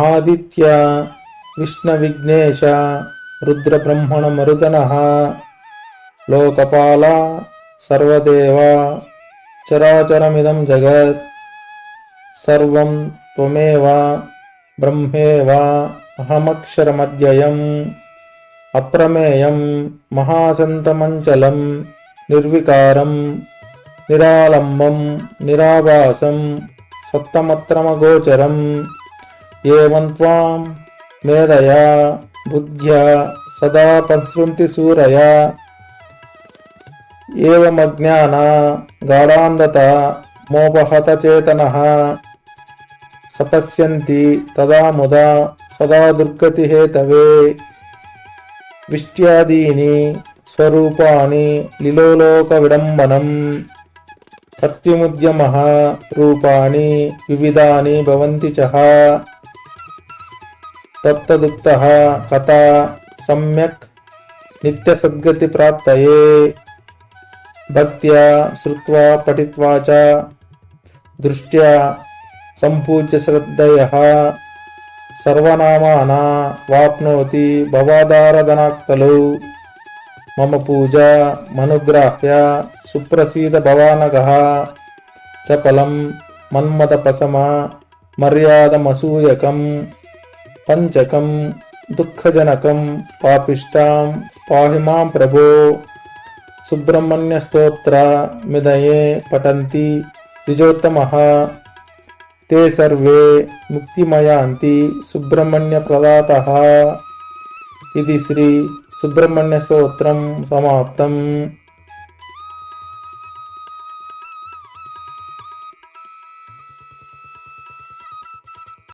ఆదిత్య విష్ణ విఘ్నేశ రుద్రబ్రహ్మణ మరుదన లోకపాల సర్వదేవ చరాచరమిదం జగత్ సర్వం త్వమేవ బ్రహ్మేవ అహమక్షరమద్యయం అప్రమేయం మహాసంతమంచలం నిర్వికారం నిరాళంబం నిరాభాసం సప్తమత్రమగోచరం ఏవం త్వాం మేధయా బుద్ధ్యా సదా పశ్రుంతి సూరయ. ఏమజ్ఞాన గాఢాంధత మోపహత చేతన సపశ్యంతి తదా ముదా సదా దుర్గతి హేతవే విష్ట్యాదీని స్వరూపాన్ని లిలోలోక విడంబనం ప్రత్యుముద్యమ రూపాన్ని వివిధాని భవంతి చ. తత్తదుక్త కథ సమ్యక్ నిత్యసద్గతి ప్రాప్తయే భక్త్యా శ్రుత్వా పఠిత్వా చ దృష్ట్యా సంపూజ్య శ్రద్ధయ సర్వనామానా వాప్నోతి భవాదారధనాక్తలు మమ పూజ మనుగ్రాహ్య సుప్రసీద భవానగ చపలం ఫలం మన్మథపసమ మర్యాదమసూయకం పంచకం దుఃఖజనకం పాపిష్టాం పాహి మాం ప్రభో సుబ్రహ్మణ్య స్తోత్ర మిదయే పఠంతి ద్విజోత్తమ తే సర్వే ముక్తిమయాంతి సుబ్రహ్మణ్య ప్రదాత. ఇది శ్రీ సుబ్రహ్మణ్య స్తోత్రం సమాప్తం.